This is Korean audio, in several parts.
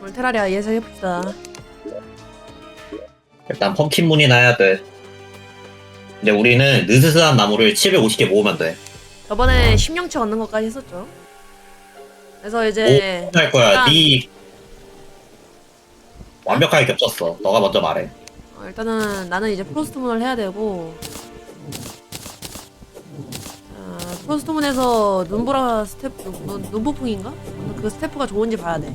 오늘 테라리아 예상해봅시다. 일단 펌킨 문이 나야 돼. 근데 우리는 느스스한 나무를 750개 모으면 돼. 저번에 심령체 얻는 것까지 했었죠. 그래서 이제 할 거야. 일단- 네 완벽하게 겹쳤어. 너가 먼저 말해. 어, 일단은 나는 이제 프로스트문을 해야 되고 어, 프로스트문에서 눈보라 스태프 눈, 눈폭풍인가? 그 스태프가 좋은지 봐야 돼.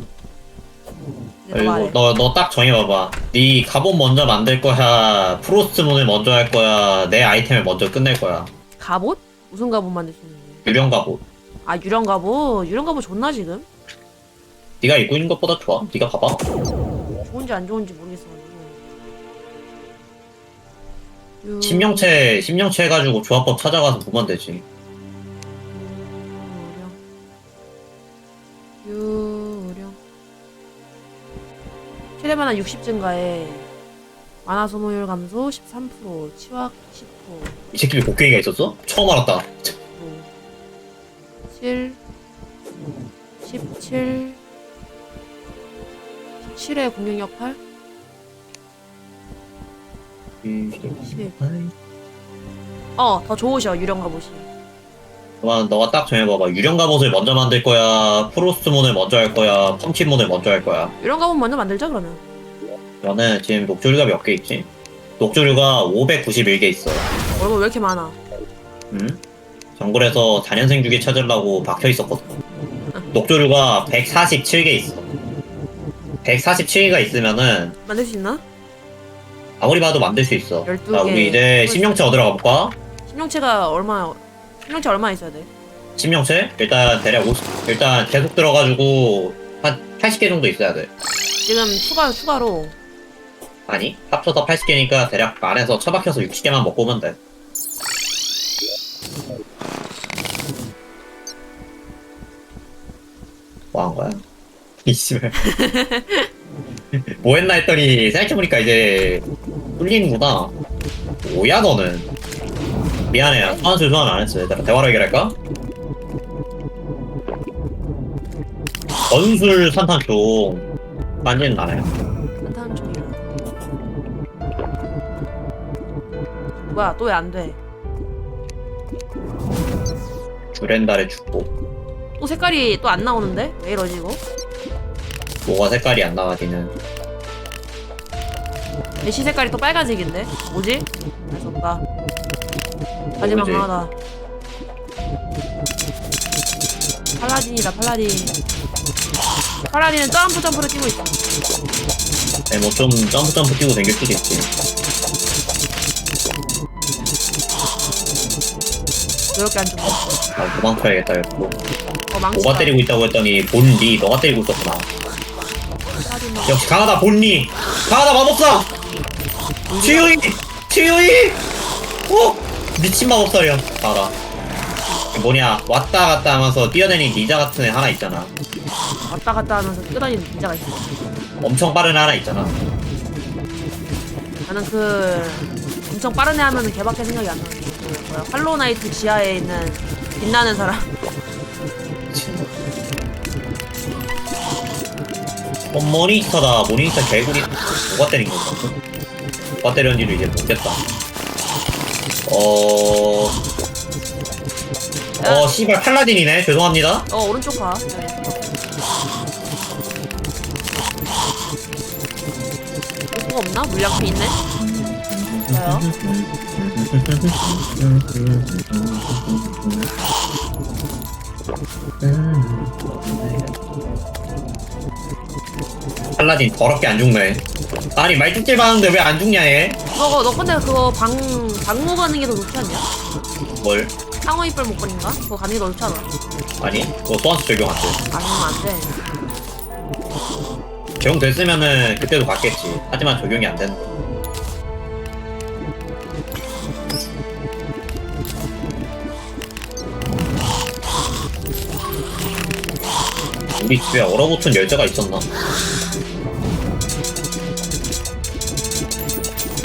그리고 너너 딱 정해봐봐. 네 갑옷 먼저 만들 거야. 프로스트 문을 먼저 할 거야. 내 아이템을 먼저 끝낼 거야. 갑옷? 무슨 갑옷 만들 수 있는지? 유령 갑옷. 아 유령 갑옷? 유령 갑옷 좋나 지금? 네가 입고 있는 것보다 좋아. 네가 봐봐. 좋은지 안 좋은지 모르겠어가지고. 유- 심령체 심령체 해가지고 조합법 찾아가서 보면 되지. 최대 만화 60 증가에 만화 소모율 감소 13% 치확 10%이 새끼 왜 곡괭이가 있었어? 처음 알았다. 7 17 17에 공격력 8 10 어, 더 좋으셔, 유령 갑옷이. 그만 너가 딱 정해봐봐. 유령 갑옷을 먼저 만들 거야. 프로스트문을 먼저 할 거야. 펌킨문을 먼저 할 거야. 유령 갑옷 먼저 만들자, 그러면. 너는 지금 녹조류가 몇 개 있지? 녹조류가 591개 있어. 얼굴 왜 이렇게 많아? 응? 정글에서 단연생 주기 찾으려고 박혀 있었거든. 녹조류가 147개 있어. 147개가 있으면은 만들 수 있나? 아무리 봐도 만들 수 있어. 12개. 자, 우리 이제 심령체 얻으러 가볼까? 심령체가 얼마, 심령체 얼마 있어야 돼? 심령체? 일단 대략 50, 일단 계속 들어가지고 한 80개 정도 있어야 돼. 지금 추가, 추가로. 아니, 합쳐서 80개니까 대략 안에서 처박혀서 60개만 먹고 오면 돼. 뭐 한 거야? 이씨발. 뭐 했나 했더니 생각해보니까 이제 뚫리는구나. 뭐야 너는? 미안해. 소환술 소환 안 했어. 얘들아. 대화로 해결할까? 건술 산탄총 만지는 나네. 산 뭐야, 또 왜 안 돼? 주렌달에 죽고. 또 색깔이 또 안 나오는데? 왜 이러지, 이거? 뭐가 색깔이 안 나가지는. 메시 색깔이 또 빨간색인데? 뭐지? 알수 없다. 마지막 뭐지? 하나다. 팔라딘이다, 팔라딘. 팔라딘은 점프 점프를 뛰고 있어. 네, 뭐좀 점프 점프 뛰고 댕길 수도 있지. 그렇게 안 좋고. 아, 도망쳐야겠다, 이거. 어. 뭐가 때리고 있다고 했더니 본리, 너가 때리고 있었구나. 역시 강하다, 본리! 강하다, 마법사! 치유이! 치유이! 오! 미친 마법사야. 강하다. 뭐냐, 왔다 갔다 하면서 뛰어다니는 니자 같은 애 하나 있잖아. 왔다 갔다 하면서 뛰어다니는 닌자가 있어. 엄청 빠른 애 하나 있잖아. 나는 그 엄청 빠른 애 하면은 개밖에 생각이 안그 뭐야 할로나이트 지하에 있는 빛나는 사람 어, 모니터다. 모니터 개구리. 누가 때린 건가? 누가 때렸는지도 이제 모르겠다. 어... 어, 씨발, 팔라딘이네. 죄송합니다. 어 오른쪽 가 네. 뭐가 없나? 물약표 있네 팔라딘 더럽게 안 죽네. 아니, 말뚝질 받는데 왜 안 죽냐, 얘? 너, 너 근데 그거 방, 방무 가는 게 더 좋지 않냐? 뭘? 상어 이빨 목걸인가? 그거 가는 게 더 좋잖아 아니, 그거 소환수 적용 안 돼. 아니면 안 돼 적용 됐으면은 그때도 갔겠지. 하지만 적용이 안 된다. 우리 집에 얼어붙은 열쇠가 있었나?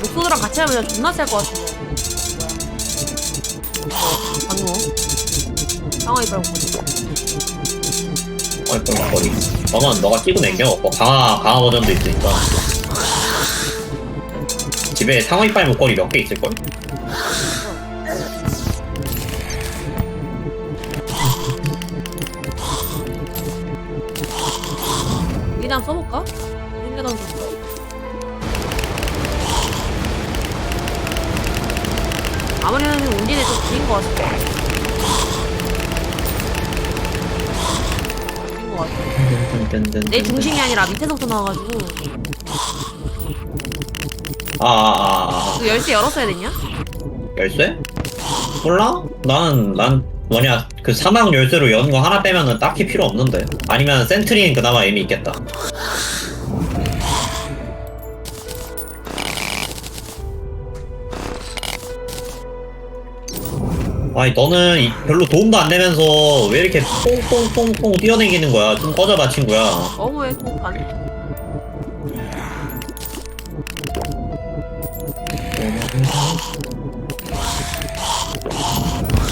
목소드랑 같이 하면 존나 셀 것 같은데. 어, 방무 상어 이빨 목걸이 어이구 머리 너는 너가 끼고 내겨. 뭐 강화 강화 버전도 있으니까. 집에 상어 이빨 목걸이 몇 개 있을 걸? 내 중심이 아니라 밑에서부터 나와가지고 아아아 아, 그 열쇠 열었어야 됐냐? 열쇠? 몰라? 나는 난 뭐냐 그 사막 열쇠로 여는 거 하나 빼면은 딱히 필요 없는데 아니면 센트리는 그나마 의미 있겠다 아니 너는 이- 별로 도움도 안 되면서 왜 이렇게 퐁퐁퐁퐁 뛰어다니는 거야 좀 꺼져봐 친구야 너무해 통간.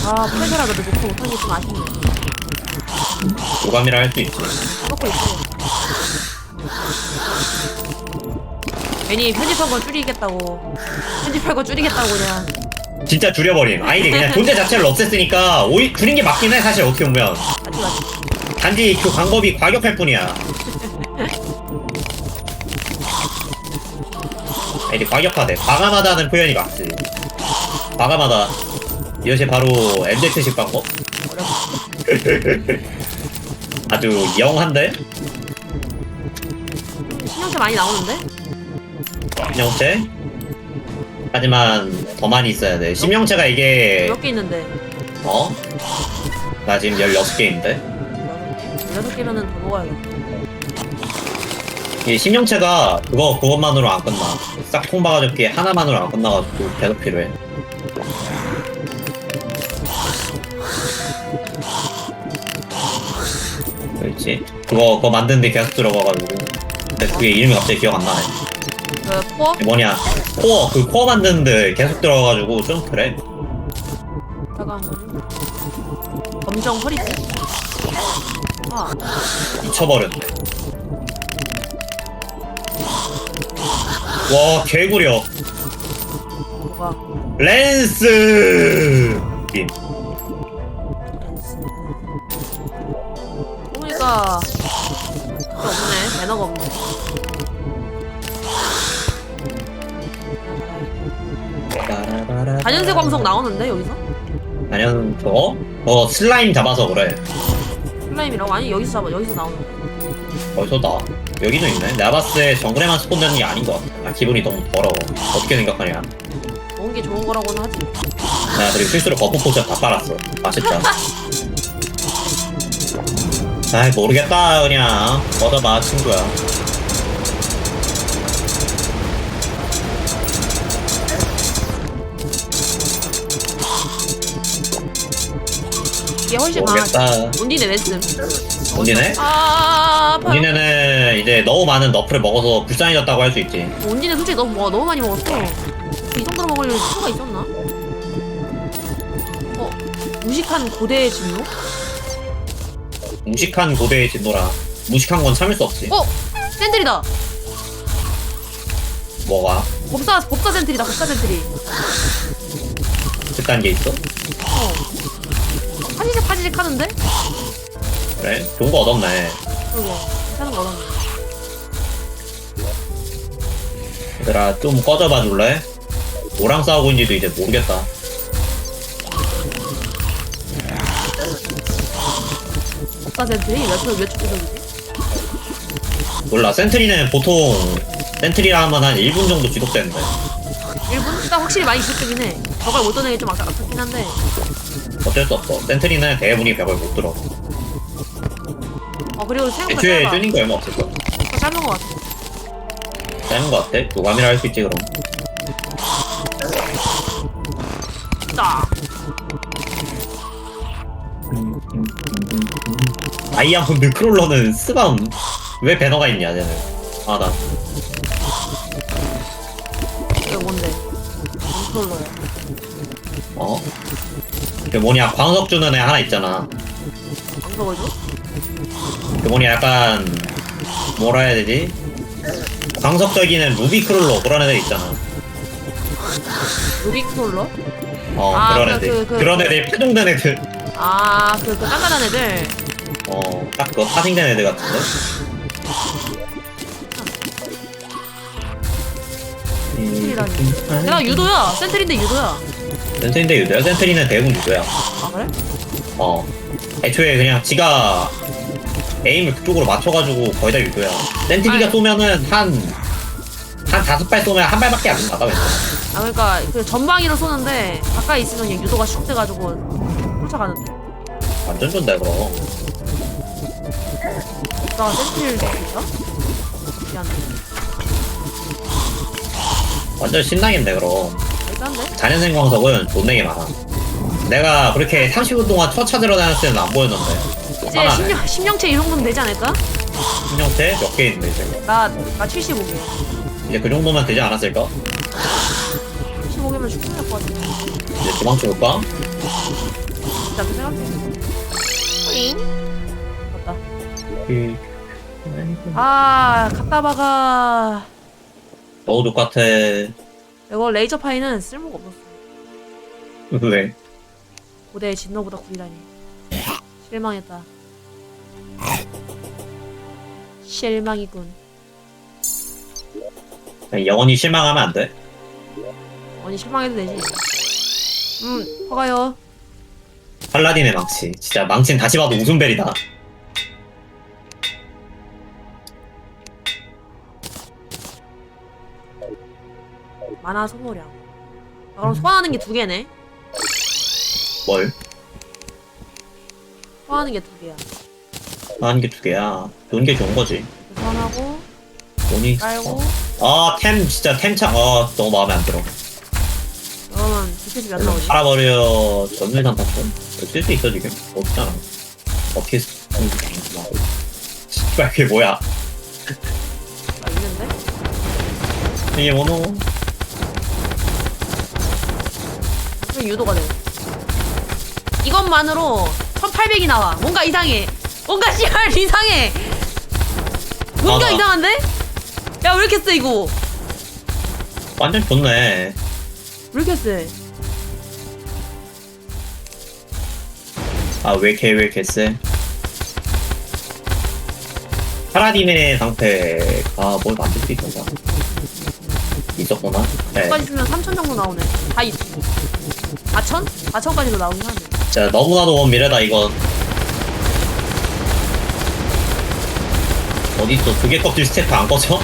아 프레셔라도 녹화 못한 게좀 아쉽네. 도감이라 할 수 있지 먹고 있어. 괜히 편집한 거 줄이겠다고. 편집할 거 줄이겠다고 그냥. 진짜 줄여버림 아이디 그냥 존재 자체를 없앴으니까 오히 줄인 게 맞긴 해 사실 어떻게 보면. 단지 그 방법이 과격할 뿐이야. 아니 과격하대. 과감하다는 표현이 맞지. 과감하다. 이것이 바로 MZ식 방법? 아주 영한데? 신형차 많이 나오는데? 심형체? 하지만 더 많이 있어야 돼. 심형체가 이게 몇 개 있는데? 어? 나 지금 16개인데? 여섯 개면은 더 먹어야겠다. 이 심형체가 그거 그것만으로 안 끝나. 싹통 박아잡기 하나만으로 안 끝나가지고 계속 필요해. 그렇지. 그거 그거 만드는데 계속 들어가가지고. 근데 그게 이름이 갑자기 기억 안 나네. 그? 그게 뭐냐? 코어 그 코어 만드는데 계속 들어가가지고 좀 그래. 잠깐만. 검정 허리띠. 아, 미쳐버렸네. 와 개구려. 뭐가? 랜스. 임. 그러니까 단연세 광석 나오는데 여기서? 아니면 저거? 어 슬라임 잡아서 그래. 슬라임이라고? 아니 여기서 잡아. 여기서 나오는 거. 어디서 나? 여기도 있네. 내가 봤을 때 정글에만 스폰 되는 게 아닌 것 같아. 아, 기분이 너무 더러워. 어떻게 생각하냐? 좋은 게 좋은 거라고는 하지. 내가 그리고 실수로 거품 포션 다 빨았어. 맛있다. 아이 모르겠다 그냥 얻어봐 친구야. 이게 훨씬 강하지. 모르겠다. 온디네 웨슨. 온디네? 아, 아파. 우리는 이제 너무 많은 너프를 먹어서 불쌍해졌다고 할 수 있지. 온디네 솔직히 너무 먹어. 너무 많이 먹었어. 이 정도로 먹을 수가 있었나? 어, 무식한 고대의 진로? 무식한 고대의 진노라. 무식한 건 참을 수 없지. 어, 센트리다. 뭐가? 법사 법사 센트리다. 법사 센트리. 그딴 게 있어? 어. 파지직 파지직 하는데? 그래? 좋은 거 얻었네. 그리고 괜찮은 거 얻었네. 얘들아 좀 꺼져봐 줄래? 뭐랑 싸우고 있는지도 이제 모르겠다. 법사 센트리 몇초 몇 초기적이지? 몰라 센트리는 보통 센트리라 하면 한 1분 정도 지속되는데 1분? 딱 확실히 많이 지속적이긴 해. 저걸 못 떠내기 좀 아깝긴 한데. 어쩔 수 없어 센트리는 대부분이 벽을 못 들어 어 그리고 생각보다 애초에 짧아. 튜닝 거 얼마 없을 거야 더 짧은 거 같아. 짧은 거 같아? 도감이라 할 수 있지 그럼 딱. 다이아몬드 크롤러는 스밤 왜 배너가 있냐 쟤는 아나 그 뭐냐 광석 주는 애 하나 있잖아 방석을 줘? 그그 뭐냐 약간 뭐라 해야 되지? 광석적이는 루비크롤러 그런 애들 있잖아. 루비크롤러? 어 아, 그런 그, 애들 그, 그, 그 런 그. 애들 파종된 애들. 아, 그, 그 깐깐한 애들. 어딱 그거 파생된 애들 같은데. 센트리라니. 내가 유도야. 센트리인데 유도야. 센트리인데 유도야? 센트리는 대부분 유도야. 아, 그래? 어. 애초에 그냥 지가 에임을 그쪽으로 맞춰가지고 거의 다 유도야. 센트리가 아니. 쏘면은 한, 한 다섯 발 쏘면 한 발밖에 안 나가, 왠지. 아, 그러니까 그 전방위로 쏘는데 가까이 있으면 그냥 유도가 슉 돼가지고 쫓아가는데. 완전 좋다, 그럼. 오빠가 센트리를 진짜? 미안해. 완전 신나겠네, 그럼. 자연생 광석은 존내게 많아. 내가 그렇게 30분 동안 첫 찾으러 다녔을 때는 안 보였는데. 이제 하나네. 심령, 심령체 이 정도면 되지 않을까? 신형체 몇개 있는데, 이제. 나, 나 75개. 이제 그 정도면 되지 않았을까? 75개면 충분할 것 같은데. 이제 도망쳐 볼까? 진짜 그 생각해. 잉? 맞다. 아, 갖다 박아. 너도 똑같아. 이거 레이저 파이는 쓸모가 없었어. 왜? 고대의 진노보다 구리다니. 실망했다. 실망이군. 그냥 영원히 실망하면 안 돼? 언니 실망해도 되지. 음, 허가요. 팔라딘의 망치. 진짜 망치는 다시 봐도 웃음벨이다. 만화 소모량. 아, 그럼 소환하는 게 두 개네. 뭘? 소환하는 게 두 개야. 하는 게 두 개야. 좋은 게 좋은 거지. 소환하고, 돈이. 깔고, 아, 템, 진짜 템창. 아, 너무 마음에 안 들어. 그러면 디펜스 몇 나오지? 팔아버려. 전밀단 탔어. 쓸수 있어, 지금. 없잖아. 어떻게 쓰, 씨발, 그게 뭐야. 아, 있는데? 이게 뭐노? 왜 유도가 돼? 이것만으로 1800이 나와. 뭔가 이상해. 뭔가 씨발 이상해. 뭔가 맞아. 이상한데? 야, 왜 이렇게 세, 이거? 완전 좋네. 왜 이렇게 세? 아, 왜 이렇게, 왜 이렇게 쎄? 파라딘의 상태가 뭘 만들 수 있던가? 있었구나? 네. 여기까지 쓰면 3000 정도 나오네. 다 있. 4000? 4000까지도 나오긴 하네. 진짜 너무나도 원미래다 이건 어디있어 두개 껍질 스태프 안 꺼져?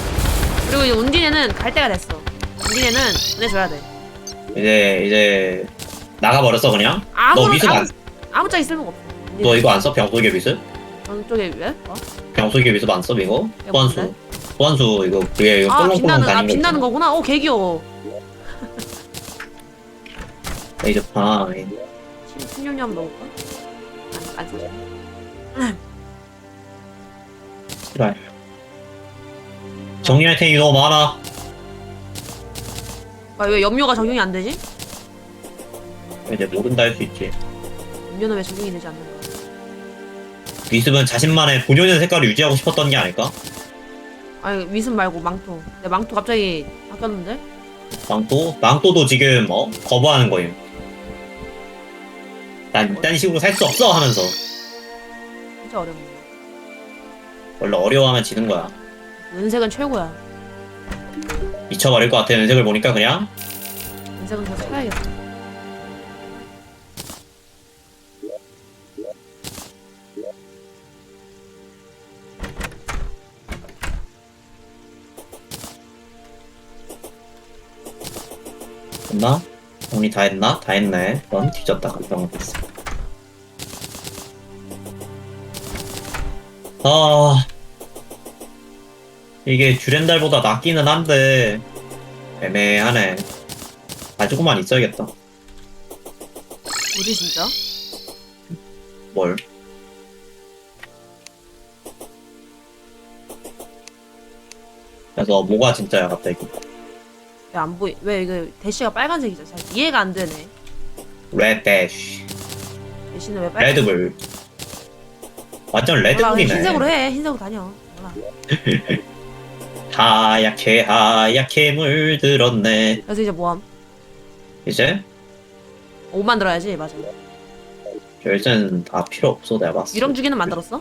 그리고 이제 운디네는 갈 때가 됐어. 운디네는 보내줘야 돼. 이제 이제 나가버렸어 그냥? 너 아무런 미습 아무, 안, 아무 짝이 쓸모가 없어. 너 이거 안 써? 병속의 미습? 어느 쪽에 왜? 어? 병속의 미습 안써 이거? 이거 소환수 뭔데? 소환수 이거 그게 이거 아 꼴렁꼴렁 빛나는 아 다니는 거 빛나는 있잖아. 거구나. 오 개 귀여워. 레이저 파 16년 한번 넣을까? 안, 안 써져. 싫어요 정리할 테니 너무 많아 아, 왜 염료가 적용이 안 되지? 이제 모른다 할 수 있지 염료는 왜 적용이 되지 않는 거야? 미습은 자신만의 본연의 색깔을 유지하고 싶었던 게 아닐까? 아니 위습 말고 망토. 내 망토 갑자기 바뀌었는데? 망토? 망토도 지금 어? 거부하는 거임. 난 이딴 식으로 살 수 없어 하면서 진짜 어렵네. 원래 어려워하면 지는 거야. 은색은 최고야. 미쳐버릴 것 같아 은색을 보니까 그냥 은색은 더 찾아야겠다. 됐나? 정리 다 했나? 다 했네. 넌 뒤졌다 깜짝 놀랐어. 아 이게 듀렌달보다 낫기는 한데 애매하네. 가지고만 있어야겠다. 뭐지 진짜? 뭘? 그래서 뭐가 진짜야 갑자기 왜 안 보이? 왜 이거 대시가 빨간색이죠? 잘 이해가 안 되네. 레드대쉬 대시는 왜 빨간? 레드불 완전 몰라, 그냥 레드불이네. 흰색으로 해. 흰색으로 다녀. 몰라. 하얗게 하얗게 물들었네. 그래서 이제 뭐함? 이제 옷 만들어야지. 맞아. 열쇠는 다 필요 없어 내가 봤어. 유령 주기는 만들었어?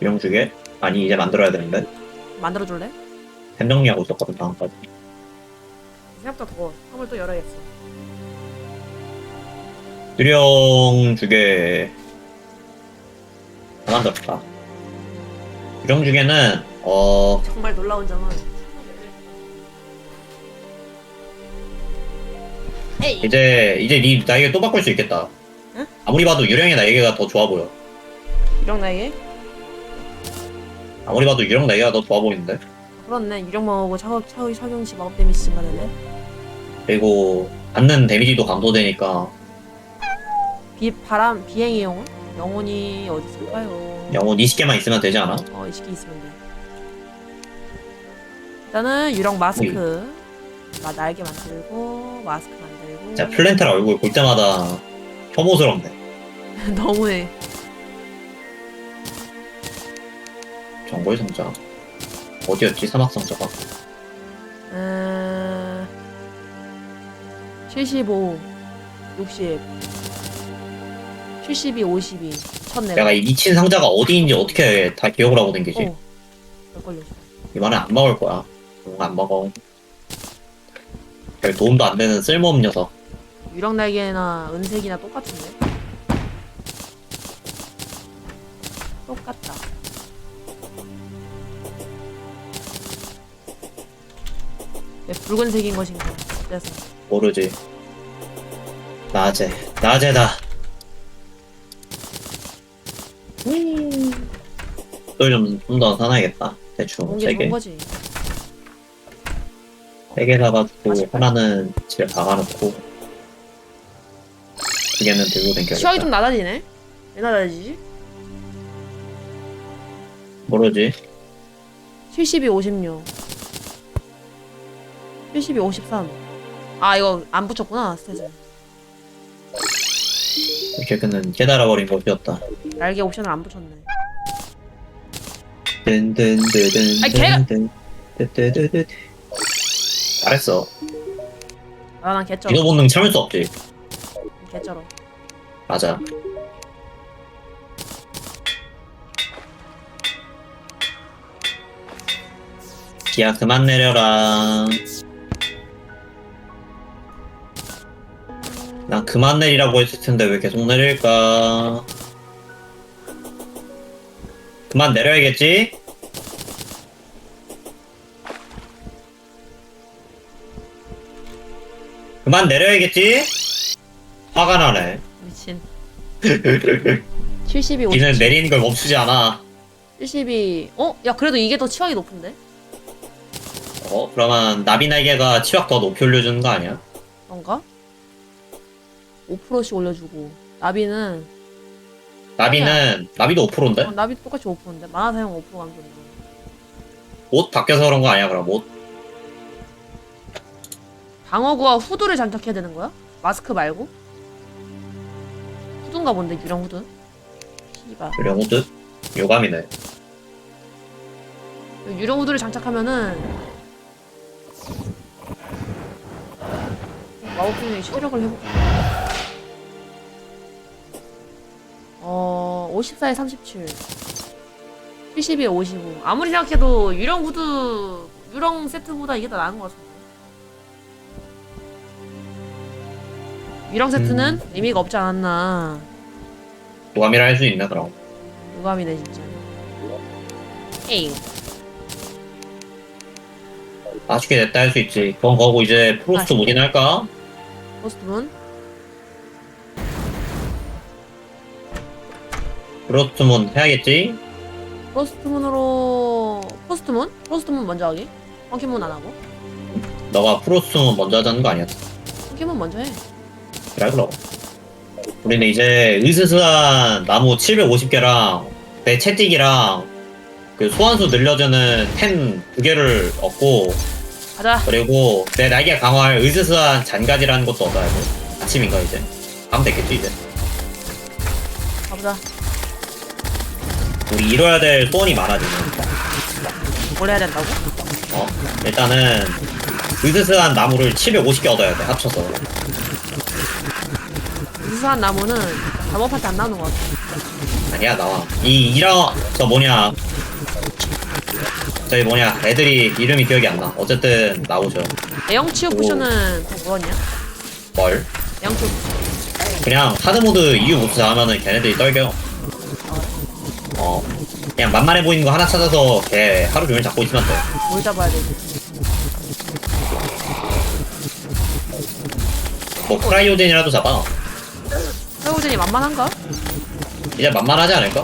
유령 주게? 아니 이제 만들어야 되는데. 만들어 줄래? 템 정리하고 있었거든 다음까지. 생각보다 더워. 화물 또 열어야겠어. 유령 주게 다 만들었다. 유령 주게는 어 정말 놀라운 점은 에이 이제 이제 네 나에게 또 바꿀 수 있겠다. 응? 아무리 봐도 유령의 나에게가 더 좋아 보여. 유령 나에게 아무리 봐도 유령 나에게가 더 좋아 보이는데. 그렇네 유령 먹고 차고 차의 착용시 마법 데미지 증가되네 그리고 받는 데미지도 감소되니까 비 바람 비행의 영혼 영혼이 어디 있을까요? 영혼 20개만 있으면 되지 않아? 어 20개 있으면 돼 일단은 유령 마스크 마 날개 만들고 마스크 만들고 진짜 플랜테라 얼굴 볼 때마다 혐오스럽네. 너무해 정보의 성자. 어디였지 사막 성자가? 음... 75 60 72 52 1000 내가 이 미친 상자가 어디인지 어떻게 다 기억을 하고 댕기지? 어. 몇 걸렸어 이번에 안 먹을 거야. 뭔가 안 먹어. 별 도움도 안 되는 쓸모없는 녀석. 유령 날개나 은색이나 똑같은데? 똑같다. 왜 붉은색인 것인가? 그래서 모르지. 낮에, 낮에다. 또좀좀 더 사놔야겠다. 대충 세 개. 거지. 세 개 사가지고. 하나는 집에 박아놓고 두 개는 들고 댕겨야겠다. 낮아지네? 왜 낮아지지? 모르지. 72, 56. 72, 53. 아, 이거 안 붙였구나, 스탯을. 이렇게 그는 깨달아버린 것이었다. 날개 옵션을 안 붙였네. 아이, 걔가- 든든드드드드. 잘했어. 아, 난 개쩔어. 이도 본능 참을 수 없지. 개쩔어. 맞아. 기야 그만 내려라. 그만 내리라고 했을 텐데 왜 계속 내릴까? 그만 내려야겠지? 그만 내려야겠지? 화가 나네. 미친. 72, 57. 니는 내리는 걸 멈추지 않아. 72. 어? 야, 그래도 이게 더 치확이 높은데? 어, 그러면 나비 날개가 치확 더 높이 올려주는 거 아니야? 그런가? 5%씩 올려주고. 나비는, 나비는, 나비도 5%인데? 어, 나비 똑같이 5%인데? 만화 사용 5% 감소인데. 옷 바뀌어서 그런 거 아니야, 그럼 옷? 방어구와 후드를 장착해야 되는 거야? 마스크 말고? 후드인가 본데, 유령 후드? 씨발. 유령 옷? 요감이네. 유령 후드를 장착하면은 마법 기능이 체력을 회복해. 어, 54에 37. 72에 55. 아무리 생각해도 유령 후드, 유령 세트보다 이게 더 나은 것 같은데. 유령 세트는 의미가 없지 않았나. 요감이라 할 수 있나, 그럼? 유감이네, 진짜. 에잉. 아쉽게 됐다 할 수 있지. 그건 거고 이제 프로스트. 무딘 할까? 포스트문? 프로스트문 해야겠지? 포스트문으로 포스트문? 포스트문 먼저 하기? 펑키문 안 하고? 너가 프로스트문 먼저 하자는 거 아니었어? 펑키문 먼저 해. 그래, 그럼. 우리는 이제 으스스한 나무 750개랑 내 채찍이랑 그 소환수 늘려주는 템 두 개를 얻고 가자. 그리고 내 날개 강화할 으스스한 잔가지라는 것도 얻어야 돼. 아침인가 이제? 하면 됐겠지 이제. 가보자. 우리 이뤄야 될 소원이 많아지는. 뭘 해야 된다고? 어? 일단은 으스스한 나무를 750개 얻어야 돼 합쳐서. 유수한 나무는 작업할 때안 나오는 것 같아. 아니야 나와. 이 이라 저 뭐냐. 저희 뭐냐 애들이 이름이 기억이 안 나. 어쨌든 나오죠. 애영치유 오. 포션은 다 뭐였냐? 뭘? 애영치유 그냥 하드 모드 이유 못해서 하면은 걔네들이 떨겨. 어. 그냥 만만해 보이는 거 하나 찾아서 걔 하루 종일 잡고 있으면 돼. 뭘 잡아야 되지? 뭐 크라이오젠이라도 잡아. 설구전이 만만한가? 이제 만만하지 않을까?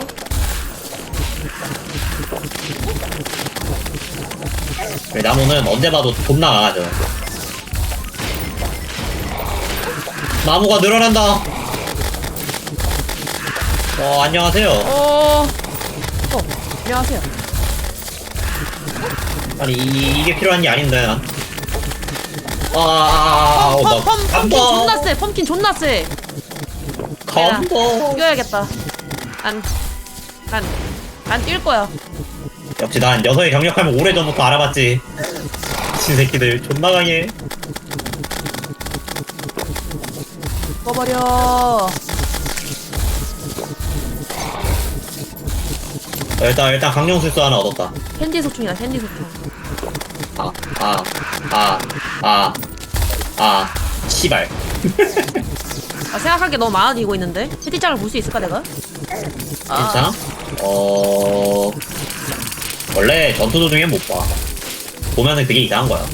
그래, 나무는 언제 봐도 존나 강하죠. 나무가 늘어난다. 어, 안녕하세요. 어... 어, 안녕하세요. 아니, 이, 이게 필요한 게 아닌데, 난. 아, 어, 펌, 막, 펌, 펌킨 감동. 존나 세! 펌킨 존나 세! 감동. 뛰어야겠다. 난, 난, 난뛸 거야. 역시 난 녀석의 경력하면 오래 전부터 알아봤지. 미친 새끼들 존나 강해. 꺼버려. 일단, 일단 강령 술수 하나 얻었다. 캔디 소총이다, 캔디 소총. 아, 아, 아, 아, 아, 씨발. 아, 생각할 게 너무 많아지고 있는데? 채팅창을 볼 수 있을까, 내가? 아, 괜찮아? 어, 원래 전투 도중에 못 봐. 보면은 그게 이상한 거야.